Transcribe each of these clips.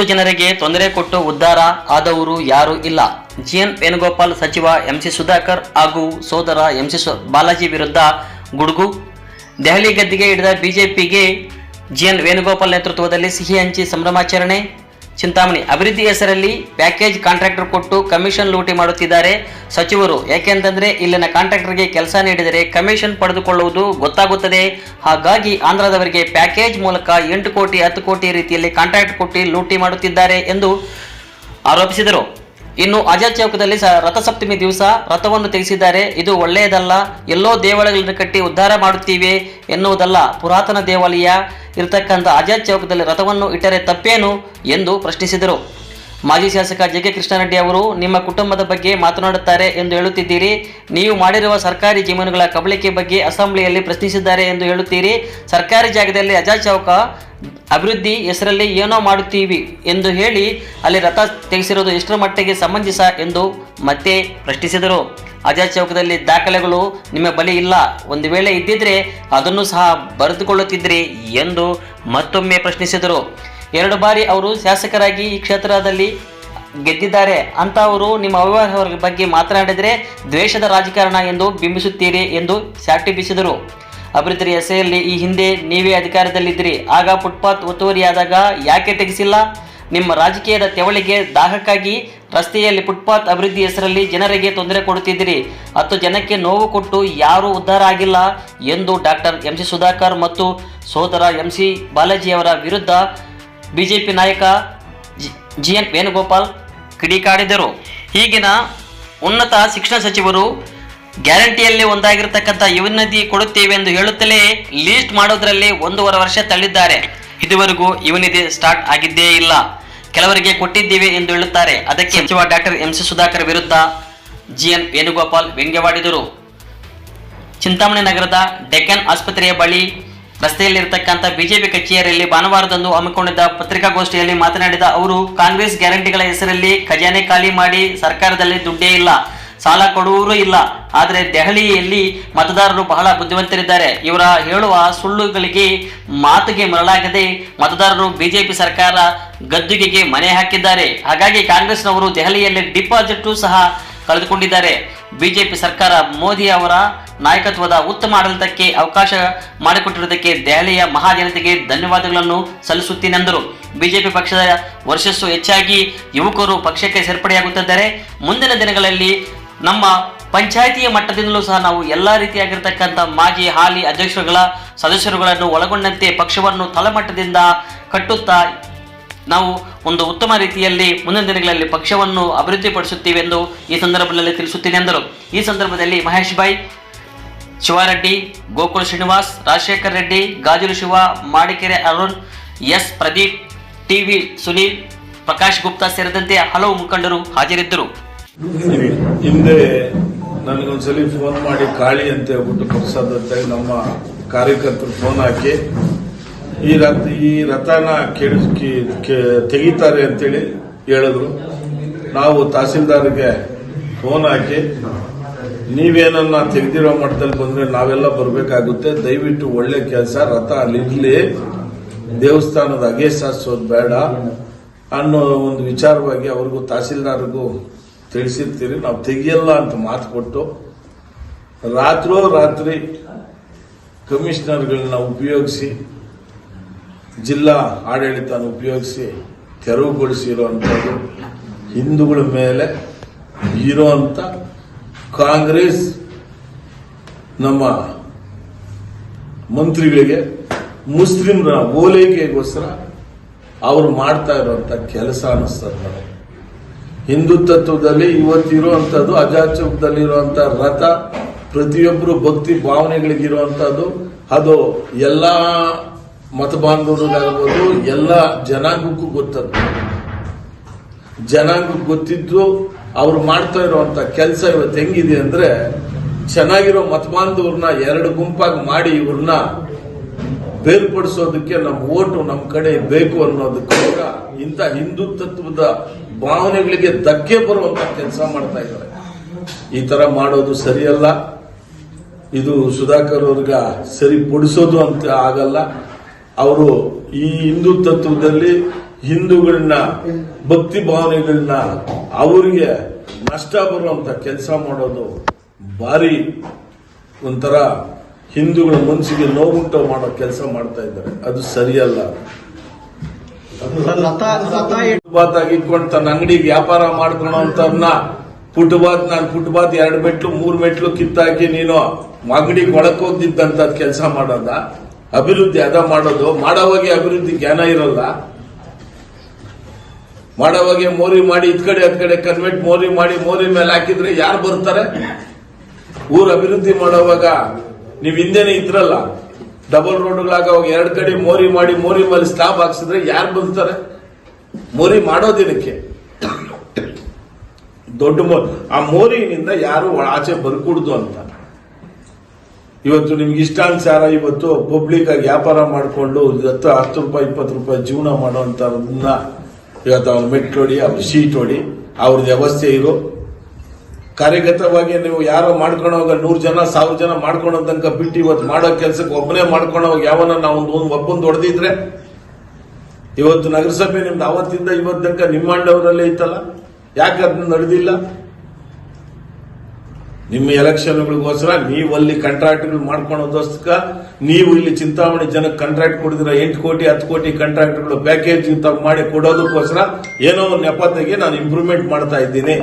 ಹತ್ತು ಜನರಿಗೆ ತೊಂದರೆ ಕೊಟ್ಟು ಉದ್ಧಾರ ಆದವರು ಯಾರೂ ಇಲ್ಲ. ಜಿಎನ್ ವೇಣುಗೋಪಾಲ್ ಸಚಿವ ಎಂಸಿ ಸುಧಾಕರ್ ಹಾಗೂ ಸೋದರ ಎಂಸಿ ಬಾಲಾಜಿ ವಿರುದ್ಧ ಗುಡುಗು. ದೆಹಲಿ ಗದ್ದಿಗೆ ಹಿಡಿದ ಬಿಜೆಪಿಗೆ ಜಿಎನ್ ವೇಣುಗೋಪಾಲ್ ನೇತೃತ್ವದಲ್ಲಿ ಸಿಹಿ ಹಂಚಿ ಸಂಭ್ರಮಾಚರಣೆ. ಚಿಂತಾಮಣಿ. ಅಭಿವೃದ್ಧಿ ಹೆಸರಲ್ಲಿ ಪ್ಯಾಕೇಜ್ ಕಾಂಟ್ರಾಕ್ಟರ್ ಕೊಟ್ಟು ಕಮಿಷನ್ ಲೂಟಿ ಮಾಡುತ್ತಿದ್ದಾರೆ ಸಚಿವರು. ಯಾಕೆಂತಂದ್ರೆ ಇಲ್ಲಿನ ಕಾಂಟ್ರಾಕ್ಟರ್ಗೆ ಕೆಲಸ ನೀಡಿದರೆ ಕಮಿಷನ್ ಪಡೆದುಕೊಳ್ಳುವುದು ಗೊತ್ತಾಗುತ್ತದೆ. ಹಾಗಾಗಿ ಆಂಧ್ರದವರಿಗೆ ಪ್ಯಾಕೇಜ್ ಮೂಲಕ ಎಂಟು ಕೋಟಿ, ಹತ್ತು ಕೋಟಿ ರೀತಿಯಲ್ಲಿ ಕಾಂಟ್ರಾಕ್ಟ್ ಕೊಟ್ಟು ಲೂಟಿ ಮಾಡುತ್ತಿದ್ದಾರೆ ಎಂದು ಆರೋಪಿಸಿದರು. ಇನ್ನು ಆಜಾದ್ ಚೌಕದಲ್ಲಿ ಸ ರಥಸಪ್ತಮಿ ದಿವಸ ರಥವನ್ನು ತೆಗೆಸಿದ್ದಾರೆ. ಇದು ಒಳ್ಳೆಯದಲ್ಲ. ಎಲ್ಲೋ ದೇವಾಲಯಗಳನ್ನು ಕಟ್ಟಿ ಉದ್ಧಾರ ಮಾಡುತ್ತೀವಿ ಎನ್ನುವುದಲ್ಲ. ಪುರಾತನ ದೇವಾಲಯ ಇರತಕ್ಕಂಥ ಆಜಾದ್ ಚೌಕದಲ್ಲಿ ರಥವನ್ನು ಇಟ್ಟರೆ ತಪ್ಪೇನು ಎಂದು ಪ್ರಶ್ನಿಸಿದರು. ಮಾಜಿ ಶಾಸಕ ಜೆ ಕೆ ಕೃಷ್ಣಾರೆಡ್ಡಿ ಅವರು, ನಿಮ್ಮ ಕುಟುಂಬದ ಬಗ್ಗೆ ಮಾತನಾಡುತ್ತಾರೆ ಎಂದು ಹೇಳುತ್ತಿದ್ದೀರಿ. ನೀವು ಮಾಡಿರುವ ಸರ್ಕಾರಿ ಜಮೀನುಗಳ ಕಬಳಿಕೆ ಬಗ್ಗೆ ಅಸೆಂಬ್ಲಿಯಲ್ಲಿ ಪ್ರಶ್ನಿಸಿದ್ದಾರೆ ಎಂದು ಹೇಳುತ್ತೀರಿ. ಸರ್ಕಾರಿ ಜಾಗದಲ್ಲಿ ಅಜಾ ಚೌಕ ಅಭಿವೃದ್ಧಿ ಹೆಸರಲ್ಲಿ ಏನೋ ಮಾಡುತ್ತೀವಿ ಎಂದು ಹೇಳಿ ಅಲ್ಲಿ ರಥ ತೆಗೆಸಿರೋದು ಎಷ್ಟರ ಮಟ್ಟಿಗೆ ಸಮಂಜಸ ಎಂದು ಮತ್ತೆ ಪ್ರಶ್ನಿಸಿದರು. ಆಜಾದ್ ಚೌಕದಲ್ಲಿ ದಾಖಲೆಗಳು ನಿಮ್ಮ ಬಳಿ ಇಲ್ಲ. ಒಂದು ವೇಳೆ ಇದ್ದಿದ್ರೆ ಅದನ್ನು ಸಹ ಬರೆದುಕೊಳ್ಳುತ್ತಿದ್ರಿ ಎಂದು ಮತ್ತೊಮ್ಮೆ ಪ್ರಶ್ನಿಸಿದರು. ಎರಡು ಬಾರಿ ಅವರು ಶಾಸಕರಾಗಿ ಈ ಕ್ಷೇತ್ರದಲ್ಲಿ ಗೆದ್ದಿದ್ದಾರೆ. ಅಂತ ಅವರು ನಿಮ್ಮ ಅವ್ಯವಹಾರ ಬಗ್ಗೆ ಮಾತನಾಡಿದರೆ ದ್ವೇಷದ ರಾಜಕಾರಣ ಎಂದು ಬಿಂಬಿಸುತ್ತೀರಿ ಎಂದು ಸಾಟಿ ಬೀಸಿದರು. ಅಭಿವೃದ್ಧಿ ಎಸೆಯಲ್ಲಿ ಈ ಹಿಂದೆ ನೀವೇ ಅಧಿಕಾರದಲ್ಲಿದ್ದಿರಿ. ಆಗ ಫುಟ್ಪಾತ್ ಒತ್ತುವರಿಯಾದಾಗ ಯಾಕೆ ತೆಗೆಸಿಲ್ಲ? ನಿಮ್ಮ ರಾಜಕೀಯದ ತೆವಳಿಗೆ ದಾಹಕ್ಕಾಗಿ ರಸ್ತೆಯಲ್ಲಿ ಫುಟ್ಪಾತ್ ಅಭಿವೃದ್ಧಿ ಹೆಸರಲ್ಲಿ ಜನರಿಗೆ ತೊಂದರೆ ಕೊಡುತ್ತಿದ್ದೀರಿ. ಹತ್ತು ಜನಕ್ಕೆ ನೋವು ಕೊಟ್ಟು ಯಾರೂ ಉದ್ಧಾರ ಆಗಿಲ್ಲ ಎಂದು ಡಾಕ್ಟರ್ ಎಂ ಸಿ ಸುಧಾಕರ್ ಮತ್ತು ಸೋದರ ಎಂ ಸಿ ಬಾಲಾಜಿಯವರ ವಿರುದ್ಧ ಬಿಜೆಪಿ ನಾಯಕ ಜಿ ಎನ್ ವೇಣುಗೋಪಾಲ್ ಕಿಡಿಕಾಡಿದರು ಈಗಿನ ಉನ್ನತ ಶಿಕ್ಷಣ ಸಚಿವರು ಗ್ಯಾರಂಟಿಯಲ್ಲಿ ಒಂದಾಗಿರತಕ್ಕಂಥ ಯುವನಿಧಿ ಕೊಡುತ್ತೇವೆ ಎಂದು ಹೇಳುತ್ತಲೇ ಲೀಸ್ಟ್ ಮಾಡೋದರಲ್ಲಿ ಒಂದೂವರೆ ವರ್ಷ ತಳ್ಳಿದ್ದಾರೆ. ಇದುವರೆಗೂ ಯುವನಿಧಿ ಸ್ಟಾರ್ಟ್ ಆಗಿದ್ದೇ ಇಲ್ಲ. ಕೆಲವರಿಗೆ ಕೊಟ್ಟಿದ್ದೇವೆ ಎಂದು ಹೇಳುತ್ತಾರೆ. ಅದಕ್ಕೆ ಸಚಿವ ಡಾಕ್ಟರ್ ಎಂ ಸಿ ಸುಧಾಕರ್ ವಿರುದ್ಧ ಜಿಎನ್ ವೇಣುಗೋಪಾಲ್ ವ್ಯಂಗ್ಯವಾಡಿದರು. ಚಿಂತಾಮಣಿ ನಗರದ ಡೆಕ್ಕನ್ ಆಸ್ಪತ್ರೆಯ ಬಳಿ ರಸ್ತೆಯಲ್ಲಿರತಕ್ಕಂಥ ಬಿಜೆಪಿ ಕಚೇರಿಯಲ್ಲಿ ಭಾನುವಾರದಂದು ಹಮ್ಮಿಕೊಂಡಿದ್ದ ಪತ್ರಿಕಾಗೋಷ್ಠಿಯಲ್ಲಿ ಮಾತನಾಡಿದ ಅವರು, ಕಾಂಗ್ರೆಸ್ ಗ್ಯಾರಂಟಿಗಳ ಹೆಸರಲ್ಲಿ ಖಜಾನೆ ಖಾಲಿ ಮಾಡಿ ಸರ್ಕಾರದಲ್ಲಿ ದುಡ್ಡೇ ಇಲ್ಲ. ಸಾಲ ಕೊಡುವರೂ ಇಲ್ಲ. ಆದರೆ ದೆಹಲಿಯಲ್ಲಿ ಮತದಾರರು ಬಹಳ ಬುದ್ಧಿವಂತರಿದ್ದಾರೆ. ಇವರ ಹೇಳುವ ಸುಳ್ಳುಗಳಿಗೆ ಮಾತಿಗೆ ಮರಳಾಗದೆ ಮತದಾರರು ಬಿಜೆಪಿ ಸರ್ಕಾರ ಗದ್ದುಗೆಗೆ ಮನೆ ಹಾಕಿದ್ದಾರೆ. ಹಾಗಾಗಿ ಕಾಂಗ್ರೆಸ್ನವರು ದೆಹಲಿಯಲ್ಲಿ ಡಿಪಾಸಿಟ್ ಸಹ ಕಳೆದುಕೊಂಡಿದ್ದಾರೆ. ಬಿಜೆಪಿ ಸರ್ಕಾರ ಮೋದಿ ಅವರ ನಾಯಕತ್ವದ ಉತ್ತಮ ಆಡಳಿತಕ್ಕೆ ಅವಕಾಶ ಮಾಡಿಕೊಟ್ಟಿರುವುದಕ್ಕೆ ದೆಹಲಿಯ ಮಹಾಜನತೆಗೆ ಧನ್ಯವಾದಗಳನ್ನು ಸಲ್ಲಿಸುತ್ತೇನೆಂದರು. ಬಿಜೆಪಿ ಪಕ್ಷದ ವರ್ಷಸ್ಸು ಹೆಚ್ಚಾಗಿ ಯುವಕರು ಪಕ್ಷಕ್ಕೆ ಸೇರ್ಪಡೆಯಾಗುತ್ತಿದ್ದಾರೆ. ಮುಂದಿನ ದಿನಗಳಲ್ಲಿ ನಮ್ಮ ಪಂಚಾಯಿತಿಯ ಮಟ್ಟದಿಂದಲೂ ಸಹ ನಾವು ಎಲ್ಲ ರೀತಿಯಾಗಿರ್ತಕ್ಕಂಥ ಮಾಜಿ ಹಾಲಿ ಅಧ್ಯಕ್ಷರುಗಳ ಸದಸ್ಯರುಗಳನ್ನು ಒಳಗೊಂಡಂತೆ ಪಕ್ಷವನ್ನು ತಳಮಟ್ಟದಿಂದ ಕಟ್ಟುತ್ತಾ ನಾವು ಒಂದು ಉತ್ತಮ ರೀತಿಯಲ್ಲಿ ಮುಂದಿನ ದಿನಗಳಲ್ಲಿ ಪಕ್ಷವನ್ನು ಅಭಿವೃದ್ಧಿಪಡಿಸುತ್ತೀವಿ ಎಂದು ಈ ಸಂದರ್ಭದಲ್ಲಿ ತಿಳಿಸುತ್ತೇನೆ ಎಂದರು. ಈ ಸಂದರ್ಭದಲ್ಲಿ ಮಹೇಶ್ ಭಾಯ್, ಶಿವಾರೆಡ್ಡಿ, ಗೋಕುಲ್ ಶ್ರೀನಿವಾಸ್, ರಾಜಶೇಖರ್ ರೆಡ್ಡಿ, ಗಾಜುಲು ಶಿವ, ಮಾಡಿಕೆರೆ ಅರುಣ್, ಎಸ್ ಪ್ರದೀಪ್ ಟಿವಿ ಸುನೀಲ್, ಪ್ರಕಾಶ್ ಗುಪ್ತಾ ಸೇರಿದಂತೆ ಹಲವು ಮುಖಂಡರು ಹಾಜರಿದ್ದರು. ಹಿಂದೆ ನನಗೊಂದ್ಸಲಿ ಫೋನ್ ಮಾಡಿ ಕಾಳಿ ಅಂತ ಹೇಳ್ಬಿಟ್ಟು ಪ್ರಸಾದ್ ಅಂತ ಹೇಳಿ ನಮ್ಮ ಕಾರ್ಯಕರ್ತರು ಫೋನ್ ಹಾಕಿ, ಈ ರಥ ಈ ರಥನ ಕೆಡಿಸಿ ತೆಗಿತಾರೆ ಅಂತೇಳಿ ಹೇಳಿದ್ರು. ನಾವು ತಹಸೀಲ್ದಾರ್ಗೆ ಫೋನ್ ಹಾಕಿ, ನೀವೇನನ್ನ ತೆಗೆದಿರೋ ಮಟ್ಟದಲ್ಲಿ ಬಂದ್ರೆ ನಾವೆಲ್ಲ ಬರಬೇಕಾಗುತ್ತೆ. ದಯವಿಟ್ಟು ಒಳ್ಳೆ ಕೆಲಸ, ರಥ ಅಲ್ಲಿರ್ಲಿ. ದೇವಸ್ಥಾನದ ಅಗೆ ಸಾಧಿಸೋದು ಬೇಡ ಅನ್ನೋ ಒಂದು ವಿಚಾರವಾಗಿ ಅವ್ರಿಗೂ ತಹಸೀಲ್ದಾರ್ಗೂ ತಿಳಿಸಿರ್ತೀರಿ, ನಾವು ತೆಗಿಯಲ್ಲ ಅಂತ ಮಾತು ಕೊಟ್ಟು, ರಾತ್ರೋ ರಾತ್ರಿ ಕಮಿಷನರ್ಗಳನ್ನ ಉಪಯೋಗಿಸಿ, ಜಿಲ್ಲಾ ಆಡಳಿತ ಉಪಯೋಗಿಸಿ ತೆರವುಗೊಳಿಸಿರುವಂಥದ್ದು ಹಿಂದೂಗಳ ಮೇಲೆ ಇರುವಂತ ಕಾಂಗ್ರೆಸ್ ನಮ್ಮ ಮಂತ್ರಿಗಳಿಗೆ ಮುಸ್ಲಿಂರ ಓಲೈಕೆಗೋಸ್ಕರ ಅವರು ಮಾಡ್ತಾ ಇರುವಂತ ಕೆಲಸ ಅನಿಸ್ತದೆ ಹಿಂದೂ ತತ್ವದಲ್ಲಿ ಇವತ್ತಿರುವಂತದ್ದು ಅಜಾದ್ ಚೌಕದಲ್ಲಿ ರಥ, ಪ್ರತಿಯೊಬ್ಬರು ಭಕ್ತಿ ಭಾವನೆಗಳಿಗಿರುವಂತದ್ದು ಅದು ಎಲ್ಲಾ ಮತ ಬಾಂಧವರಿಗಾಗಬಹುದು ಎಲ್ಲ ಜನಾಂಗಕ್ಕೂ ಗೊತ್ತದ್ದು. ಜನಾಂಗಕ್ಕೆ ಗೊತ್ತಿದ್ದು ಅವ್ರು ಮಾಡ್ತಾ ಇರುವಂತ ಕೆಲಸ ಇವತ್ತು ಹೆಂಗಿದೆ ಅಂದ್ರೆ, ಚೆನ್ನಾಗಿರೋ ಮತಬಾಂಧವ್ರನ್ನ ಎರಡು ಗುಂಪಾಗಿ ಮಾಡಿ ಇವ್ರನ್ನ ಬೇರ್ಪಡಿಸೋದಕ್ಕೆ ನಮ್ಮ ಓಟು ನಮ್ಮ ಕಡೆ ಬೇಕು ಅನ್ನೋದಕ್ಕೋಸ್ಕರ ಇಂಥ ಹಿಂದೂ ತತ್ವದ ಭಾವನೆಗಳಿಗೆ ಧಕ್ಕೆ ಬರುವಂತ ಕೆಲಸ ಮಾಡ್ತಾ ಇದ್ದಾರೆ. ಈ ತರ ಮಾಡೋದು ಸರಿಯಲ್ಲ. ಇದು ಸುಧಾಕರ್ ಅವ್ರಿಗ ಸರಿಪಡಿಸೋದು ಅಂತ ಆಗಲ್ಲ. ಅವರು ಈ ಹಿಂದೂ ತತ್ವದಲ್ಲಿ ಹಿಂದೂಗಳನ್ನ, ಭಕ್ತಿ ಭಾವನೆಗಳನ್ನ ಅವರಿಗೆ ನಷ್ಟ ಬರುವಂತ ಕೆಲಸ ಮಾಡೋದು ಭಾರಿ. ಒಂಥರ ಹಿಂದೂಗಳ ಮನಸ್ಸಿಗೆ ನೋವುಂಟು ಮಾಡೋ ಕೆಲಸ ಮಾಡ್ತಾ ಇದ್ದಾರೆ. ಅದು ಸರಿಯಲ್ಲ. ಫುಟ್ಪಾತ್ ಆಗಿ ಇಟ್ಕೊಂಡು ತನ್ನ ಅಂಗಡಿ ವ್ಯಾಪಾರ ಮಾಡ್ಕೊಳೋ ಫುಟ್ಬಾತ್ ನಾನು ಫುಟ್ಪಾತ್ ಎರಡು ಮೆಟ್ಲು, ಮೂರ್ ಮೆಟ್ಲು ಕಿತ್ತಾಕಿ ನೀನು ಅಂಗಡಿ ಒಳಕೋಗಿದ್ದಂತ ಕೆಲಸ ಮಾಡೋದ? ಅಭಿವೃದ್ಧಿ ಅದ ಮಾಡೋದು? ಮಾಡೋವಾಗೆ ಅಭಿವೃದ್ಧಿ ಜ್ಞಾನ ಇರಲ್ಲ? ಮಾಡೋವಾಗೆ ಮೋರಿ ಮಾಡಿ ಇದ್ ಕಡೆ, ಅದ್ ಕಡೆ ಕನ್ವೆಂಟ್ ಮೋರಿ ಮಾಡಿ ಮೋರಿ ಮೇಲೆ ಹಾಕಿದ್ರೆ ಯಾರು ಬರ್ತಾರೆ? ಊರ್ ಅಭಿವೃದ್ಧಿ ಮಾಡೋವಾಗ ನೀವ್ ಹಿಂದೆನೆ ಇದ್ರಲ್ಲ. ಡಬಲ್ ರೋಡ್ಗಳಾಗವಾಗ ಎರಡು ಕಡೆ ಮೋರಿ ಮಾಡಿ ಮೋರಿ ಮೇಲೆ ಸ್ಲಾಬ್ ಹಾಕ್ಸಿದ್ರೆ ಯಾರು ಬರ್ತಾರೆ ಮೋರಿ ಮಾಡೋದಿನಕ್ಕೆ ದೊಡ್ಡ ಮೋ, ಆ ಮೋರಿನಿಂದ ಯಾರು ಆಚೆ ಬರ್ಕೂಡ್ದು ಅಂತ. ಇವತ್ತು ನಿಮ್ಗೆ ಇಷ್ಟಾನುಸಾರ ಇವತ್ತು ಪಬ್ಲಿಕ್ ಆಗಿ ವ್ಯಾಪಾರ ಮಾಡಿಕೊಂಡು ಹತ್ತು ಹತ್ತು ರೂಪಾಯಿ, ಇಪ್ಪತ್ತು ರೂಪಾಯಿ ಜೀವನ ಮಾಡೋಂಥವ್ರನ್ನ ಇವತ್ತು ಅವ್ರ ಮೆಟ್ಟೋಡಿ ಅವ್ರ ಸೀಟ್ ಹೊಡಿ ಅವ್ರದ್ದು ವ್ಯವಸ್ಥೆ ಇರು ಕಾರ್ಯಗತವಾಗಿ ನೀವು ಯಾರೋ ಮಾಡ್ಕೊಂಡು ಹೋಗ ನೂರು ಜನ, ಸಾವಿರ ಜನ ಮಾಡ್ಕೊಂಡು ತನಕ ಬಿಟ್ಟು ಇವತ್ತು ಮಾಡೋ ಕೆಲ್ಸಕ್ಕೆ ಒಬ್ಬನೇ ಮಾಡ್ಕೊಂಡು ಹೋಗಿ ಯಾವನ ನಾವು ಒಂದು ಒಬ್ಬಂದು ಹೊಡೆದಿದ್ರೆ? ಇವತ್ತು ನಗರಸಭೆ ನಿಮ್ದು ಅವತ್ತಿಂದ ಇವತ್ತು ತನಕ ನಿಮ್ಮಂಡವರಲ್ಲೇ ಇತ್ತಲ್ಲ? ಯಾಕೆ ಅದನ್ನ ನಡೆದಿಲ್ಲ? ನಿಮ್ಮ ಎಲೆಕ್ಷನ್ಗಳಿಗೋಸ್ಕರ ನೀವು ಅಲ್ಲಿ ಕಾಂಟ್ರಾಕ್ಟ್ಗಳು ಮಾಡ್ಕೊಳೋದೋಸ್ಕರ ನೀವು ಇಲ್ಲಿ ಚಿಂತಾಮಣಿ ಜನಕ್ಕೆ ಕಾಂಟ್ರಾಕ್ಟ್ ಕೊಡಿದ್ರೆ ಎಂಟು ಕೋಟಿ, ಹತ್ತು ಕೋಟಿ ಕಾಂಟ್ರಾಕ್ಟ್ಗಳು ಪ್ಯಾಕೇಜ್ ಮಾಡಿ ಕೊಡೋದಕ್ಕೋಸ್ಕರ ಏನೋ ಒಂದು ನೆಪತೆಗೆ ನಾನು ಇಂಪ್ರೂವ್ಮೆಂಟ್ ಮಾಡ್ತಾ ಇದ್ದೀನಿ.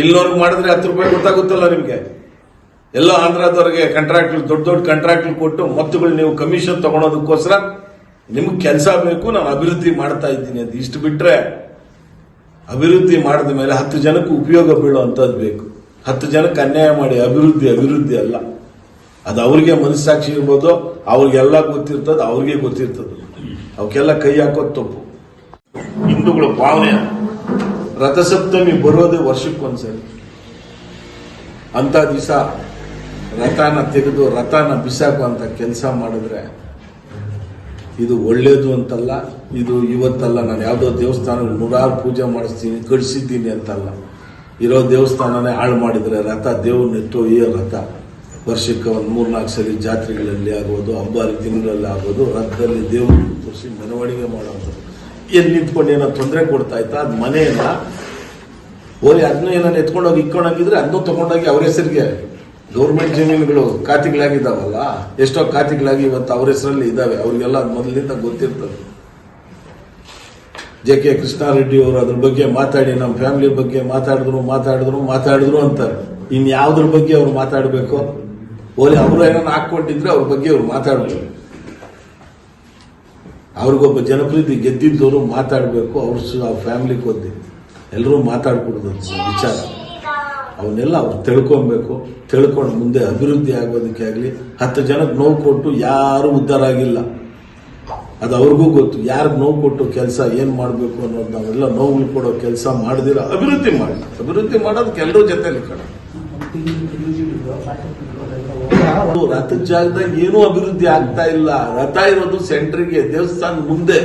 ಇಲ್ಲೋರ್ಗೆ ಮಾಡಿದ್ರೆ ಹತ್ತು ರೂಪಾಯಿ ಗೊತ್ತಾಗುತ್ತಲ್ಲ ನಿಮಗೆ? ಎಲ್ಲ ಆಂಧ್ರದವ್ರಿಗೆ ಕಾಂಟ್ರಾಕ್ಟ್ ದೊಡ್ಡ ದೊಡ್ಡ ಕಾಂಟ್ರಾಕ್ಟ್ ಕೊಟ್ಟು ಮೊತ್ತಗಳು ನೀವು ಕಮಿಷನ್ ತಗೊಳೋದಕ್ಕೋಸ್ಕರ ನಿಮ್ಗೆ ಕೆಲಸ ಬೇಕು ನಾನು ಅಭಿವೃದ್ಧಿ ಮಾಡ್ತಾ ಇದ್ದೀನಿ ಅದು ಇಷ್ಟು ಬಿಟ್ರೆ ಅಭಿವೃದ್ಧಿ ಮಾಡಿದ ಮೇಲೆ ಹತ್ತು ಜನಕ್ಕೆ ಉಪಯೋಗ ಬೀಳುವಂಥದ್ದು ಬೇಕು. ಹತ್ತು ಜನಕ್ಕೆ ಅನ್ಯಾಯ ಮಾಡಿ ಅಭಿವೃದ್ಧಿ ಅಭಿವೃದ್ಧಿ ಅಲ್ಲ. ಅದು ಅವ್ರಿಗೆ ಮನಸ್ಸಾಕ್ಷಿ ಇರ್ಬೋದು, ಅವ್ರಿಗೆಲ್ಲ ಗೊತ್ತಿರ್ತದೆ, ಅವ್ರಿಗೆ ಗೊತ್ತಿರ್ತದೆ. ಅವಕ್ಕೆಲ್ಲ ಕೈ ಹಾಕೋದು ತಪ್ಪು. ಹಿಂದೂಗಳ ಭಾವನೆ ರಥಸಪ್ತಮಿ ಬರೋದೇ ವರ್ಷಕ್ಕೊಂದ್ಸರಿ. ಅಂತ ದಿವಸ ರಥನ ತೆಗೆದು ರಥನ ಬಿಸಾಕುವಂತ ಕೆಲಸ ಮಾಡಿದ್ರೆ ಇದು ಒಳ್ಳೇದು ಅಂತಲ್ಲ, ಇದು ಇವತ್ತಲ್ಲ, ನಾನು ಯಾವುದೋ ದೇವಸ್ಥಾನ ನೂರಾರು ಪೂಜೆ ಮಾಡಿಸ್ತೀನಿ ಕಡಿಸಿದ್ದೀನಿ ಅಂತಲ್ಲ. ಇರೋ ದೇವಸ್ಥಾನನೇ ಹಾಳು ಮಾಡಿದ್ರೆ ರಥ ದೇವ್ರನ್ನ ಈ ರಥ. ವರ್ಷಕ್ಕೆ ಒಂದು ಮೂರ್ನಾಲ್ಕು ಸರಿ ಜಾತ್ರೆಗಳಲ್ಲಿ ಆಗ್ಬೋದು, ಹಬ್ಬ ಹರಿದಿನಗಳಲ್ಲಿ ಆಗ್ಬೋದು, ರಥದಲ್ಲಿ ದೇವರು ತೋರಿಸಿ ಮೆರವಣಿಗೆ ಮಾಡೋದು ಎಲ್ಲಿ ನಿಂತ್ಕೊಂಡು ಏನೋ ತೊಂದರೆ ಕೊಡ್ತಾ ಇತ್ತ? ಅದು ಮನೆಯನ್ನ ಓರಿ ಅದನ್ನ ಏನನ್ನ ಎತ್ಕೊಂಡೋಗಿ ಇಕ್ಕೊಂಡೋಗಿದ್ರೆ ಅದನ್ನು ತಗೊಂಡೋಗಿ ಅವ್ರ ಹೆಸರಿಗೆ. ಗೌರ್ಮೆಂಟ್ ಜಮೀನುಗಳು ಖಾತೆಗಳಾಗಿದ್ದಾವಲ್ಲ ಎಷ್ಟೋ ಖಾತೆಗಳಾಗಿ ಇವತ್ತು ಅವ್ರ ಹೆಸರಲ್ಲಿ ಇದ್ದಾವೆ. ಅವ್ರಿಗೆಲ್ಲ ಮೊದಲಿಂದ ಗೊತ್ತಿರ್ತದೆ. ಜೆ ಕೆ ಕೃಷ್ಣಾರೆಡ್ಡಿ ಅವರು ಅದ್ರ ಬಗ್ಗೆ ಮಾತಾಡಿ, ನಮ್ಮ ಫ್ಯಾಮಿಲಿ ಬಗ್ಗೆ ಮಾತಾಡಿದ್ರು ಮಾತಾಡಿದ್ರು ಮಾತಾಡಿದ್ರು ಅಂತಾರೆ. ಇನ್ಯಾವುದ್ರ ಬಗ್ಗೆ ಅವ್ರು ಮಾತಾಡಬೇಕು? ಓಲಿ ಅವರು ಏನೋ ಹಾಕೊಂಡಿದ್ರೆ ಅವ್ರ ಬಗ್ಗೆ ಅವ್ರು ಮಾತಾಡ್ಬೇಕು. ಅವ್ರಿಗೊಬ್ಬ ಜನಪ್ರೀತಿ ಗೆದ್ದಿದ್ದವರು ಮಾತಾಡಬೇಕು, ಅವ್ರ ಫ್ಯಾಮಿಲಿ ಕೊದ್ದಿ ಎಲ್ಲರೂ ಮಾತಾಡ್ಕೊಡೋದು ವಿಚಾರ. ಅವನ್ನೆಲ್ಲ ಅವ್ರು ತಿಳ್ಕೊಬೇಕು. ತಿಳ್ಕೊಂಡು ಮುಂದೆ ಅಭಿವೃದ್ಧಿ ಆಗೋದಕ್ಕೆ ಆಗಲಿ, ಹತ್ತು ಜನಕ್ಕೆ ನೋವು ಕೊಟ್ಟು ಯಾರು ಉದ್ಧಾರ ಆಗಿಲ್ಲ. ಅದು ಅವ್ರಿಗೂ ಗೊತ್ತು, ಯಾರಿಗೆ ನೋವು ಕೊಟ್ಟು ಕೆಲಸ ಏನು ಮಾಡಬೇಕು ಅನ್ನೋದು ನಾವೆಲ್ಲ ನೋವು ಕೊಡೋ ಕೆಲಸ ಮಾಡಿದಿರ ಅಭಿವೃದ್ಧಿ ಮಾಡಿ. ಅಭಿವೃದ್ಧಿ ಮಾಡೋದಕ್ಕೆ ಎಲ್ಲರೂ ಜೊತೆಲಿ ಕಣ. ರಥದ ಜಾಗದಾಗ ಏನೂ ಅಭಿವೃದ್ಧಿ ಆಗ್ತಾ ಇಲ್ಲ. ರಥ ಇರೋದು ಸೆಂಟ್ರಿಗೆ ದೇವಸ್ಥಾನ ಮುಂದೆ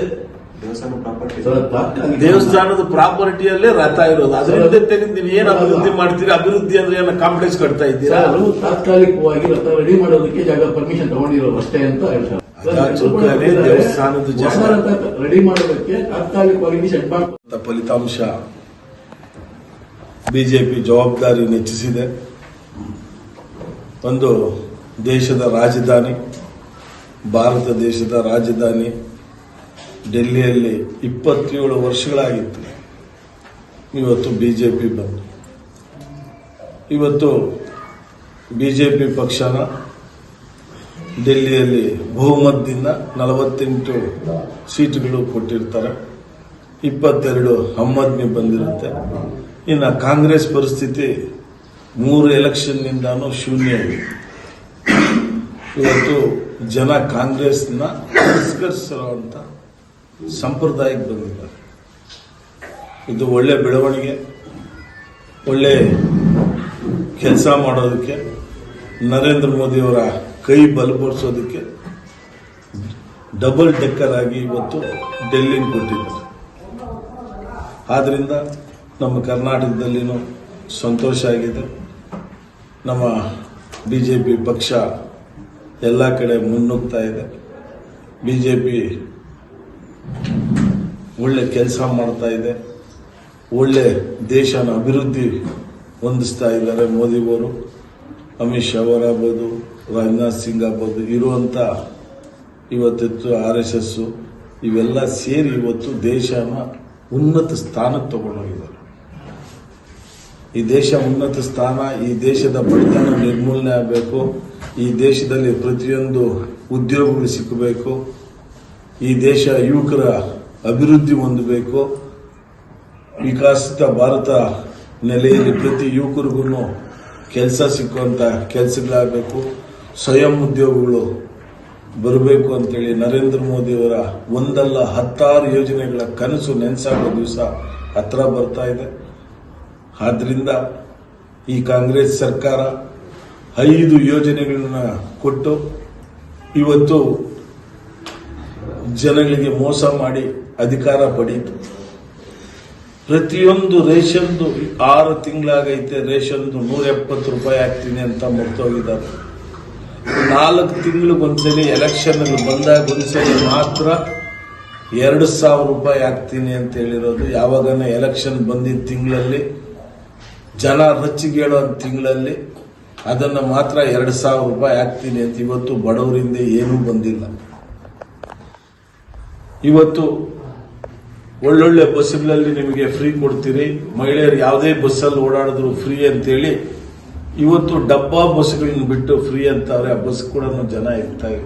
ದೇವಸ್ಥಾನದ ಪ್ರಾಪರ್ಟಿಯಲ್ಲೇ ರಥ ಇರೋದು. ಅದರಿಂದ ತೆಗೆದು ನೀವು ಏನ್ ಅಭಿವೃದ್ಧಿ ಮಾಡ್ತೀರಿ? ಅಭಿವೃದ್ಧಿ ಅಂದ್ರೆ ಏನ ಕಾಂಪ್ಲೆಕ್ಸ್ ಕಟ್ತಾ ಇದ್ದೀರಾ? ಸರ್, ತಾತ್ಕಾಲಿಕವಾಗಿ ರಥ ರೆಡಿ ಮಾಡೋದಕ್ಕೆ ಜಾಗ ಪರ್ಮಿಷನ್ ತಗೊಂಡಿರೋ ಅಷ್ಟೇ ಅಂತ ಹೇಳ್ತಾರೆ. ಅದ ದೇವಸ್ಥಾನದ ಜಾಗ. ರೆಡಿ ಮಾಡೋದಕ್ಕೆ ತಾತ್ಕಾಲಿಕವಾಗಿ ಸೆಟ್ ಫಲಿತಾಂಶ ಬಿಜೆಪಿ ಜವಾಬ್ದಾರಿ ಹೆಚ್ಚಿಸಿದೆ ಒಂದು ದೇಶದ ರಾಜಧಾನಿ, ಭಾರತ ದೇಶದ ರಾಜಧಾನಿ ಡೆಲ್ಲಿಯಲ್ಲಿ ಇಪ್ಪತ್ತೇಳು ವರ್ಷಗಳಾಗಿತ್ತು. ಇವತ್ತು ಬಿಜೆಪಿ ಬಂತು. ಇವತ್ತು ಬಿಜೆಪಿ ಪಕ್ಷನ ಡೆಲ್ಲಿಯಲ್ಲಿ ಬಹುಮತದಿಂದ ನಲವತ್ತೆಂಟು ಸೀಟುಗಳು ಕೊಟ್ಟಿರ್ತಾರೆ. ಇಪ್ಪತ್ತೆರಡು ಹಮ್ಮದ್ಮಿ ಬಂದಿರುತ್ತೆ. ಇನ್ನು ಕಾಂಗ್ರೆಸ್ ಪರಿಸ್ಥಿತಿ ಮೂರು ಎಲೆಕ್ಷನ್ನಿಂದಾನು ಶೂನ್ಯ ಇದೆ ಇವತ್ತು ಜನ ಕಾಂಗ್ರೆಸ್ನ ತಿರಸ್ಕರಿಸಿರುವಂತ ಸಂಪ್ರದಾಯಕ್ಕೆ ಬಂದಿದ್ದಾರೆ. ಇದು ಒಳ್ಳೆ ಬೆಳವಣಿಗೆ, ಒಳ್ಳೆ ಕೆಲಸ ಮಾಡೋದಕ್ಕೆ, ನರೇಂದ್ರ ಮೋದಿಯವರ ಕೈ ಬಲಪಡಿಸೋದಕ್ಕೆ ಡಬಲ್ ಡೆಕ್ಕರ್ ಆಗಿ ಇವತ್ತು ಡೆಲ್ಲಿಗೆ ಕೊಟ್ಟಿದ್ದಾರೆ ಆದ್ದರಿಂದ ನಮ್ಮ ಕರ್ನಾಟಕದಲ್ಲಿನೂ ಸಂತೋಷ ಆಗಿದೆ. ನಮ್ಮ ಬಿ ಜೆ ಪಿ ಪಕ್ಷ ಎಲ್ಲ ಕಡೆ ಮುನ್ನುಗ್ತಾ ಇದೆ. ಬಿ ಜೆ ಪಿ ಒಳ್ಳೆ ಕೆಲಸ ಮಾಡ್ತಾ ಇದೆ. ಒಳ್ಳೆ ದೇಶನ ಅಭಿವೃದ್ಧಿ ಹೊಂದಿಸ್ತಾ ಇದ್ದಾರೆ ಮೋದಿಯವರು. ಅಮಿತ್ ಶಾ ಅವರಾಗ್ಬೋದು, ರಾಜನಾಥ್ ಸಿಂಗ್ ಆಗ್ಬೋದು, ಇರುವಂತ ಇವತ್ತು ಆರ್ ಎಸ್ ಎಸ್ ಇವೆಲ್ಲ ಸೇರಿ ಇವತ್ತು ದೇಶನ ಉನ್ನತ ಸ್ಥಾನಕ್ಕೆ ತಗೊಂಡೋಗಿದ್ದಾರೆ. ಈ ದೇಶ ಉನ್ನತ ಸ್ಥಾನ, ಈ ದೇಶದ ಬಡತನ ನಿರ್ಮೂಲನೆ ಆಗಬೇಕು. ಈ ದೇಶದಲ್ಲಿ ಪ್ರತಿಯೊಂದು ಉದ್ಯೋಗಗಳು ಸಿಕ್ಕಬೇಕು. ಈ ದೇಶ ಯುವಕರ ಅಭಿವೃದ್ಧಿ ಹೊಂದಬೇಕು. ವಿಕಸಿತ ಭಾರತ ನೆಲೆಯಲ್ಲಿ ಪ್ರತಿ ಯುವಕರಿಗೂ ಕೆಲಸ ಸಿಕ್ಕುವಂತ ಕೆಲಸಗಳಾಗಬೇಕು. ಸ್ವಯಂ ಉದ್ಯೋಗಗಳು ಬರಬೇಕು ಅಂತೇಳಿ ನರೇಂದ್ರ ಮೋದಿಯವರ ಒಂದಲ್ಲ ಹತ್ತಾರು ಯೋಜನೆಗಳ ಕನಸು ನೆನೆಸಾಗೋ ದಿವಸ ಹತ್ರ ಬರ್ತಾ ಇದೆ. ಆದ್ದರಿಂದ ಈ ಕಾಂಗ್ರೆಸ್ ಸರ್ಕಾರ ಐದು ಯೋಜನೆಗಳನ್ನ ಕೊಟ್ಟು ಇವತ್ತು ಜನಗಳಿಗೆ ಮೋಸ ಮಾಡಿ ಅಧಿಕಾರ ಪಡೀತು. ಪ್ರತಿಯೊಂದು ರೇಷನ್ದು ಆರು ತಿಂಗಳಾಗೈತೆ, ರೇಷನ್ದು ನೂರ ಎಪ್ಪತ್ತು ರೂಪಾಯಿ ಹಾಕ್ತೀನಿ ಅಂತ ಮರ್ತೋಗಿದ್ದಾರೆ ನಾಲ್ಕು ತಿಂಗಳಿಗೊಂದ್ಸಲಿ ಎಲೆಕ್ಷನ್ ಬಂದಾಗ ಒಂದ್ಸಲಿ ಮಾತ್ರ ಎರಡು ಸಾವಿರ ರೂಪಾಯಿ ಹಾಕ್ತೀನಿ ಅಂತ ಹೇಳಿರೋದು. ಯಾವಾಗನ ಎಲೆಕ್ಷನ್ ಬಂದಿದ್ದ ತಿಂಗಳಲ್ಲಿ, ಜನ ರಚ್ಚಿಗೇಳೋ ತಿಂಗಳಲ್ಲಿ ಅದನ್ನ ಮಾತ್ರ ಎರಡು ಸಾವಿರ ರೂಪಾಯಿ ಹಾಕ್ತೀನಿ ಅಂತ ಇವತ್ತು ಬಡವರಿಂದ ಏನೂ ಬಂದಿಲ್ಲ. ಇವತ್ತು ಒಳ್ಳೊಳ್ಳೆ ಬಸ್ಗಳಲ್ಲಿ ನಿಮಗೆ ಫ್ರೀ ಕೊಡ್ತೀರಿ ಮಹಿಳೆಯರು ಯಾವುದೇ ಬಸ್ಸಲ್ಲಿ ಓಡಾಡಿದ್ರು ಫ್ರೀ ಅಂತೇಳಿ ಇವತ್ತು ಡಬ್ಬಾ ಬಸ್ಗಳನ್ನ ಬಿಟ್ಟು ಫ್ರೀ ಅಂತಾರೆ. ಆ ಬಸ್ ಕೂಡ ಜನ ಇರ್ತಾ ಇಲ್ಲ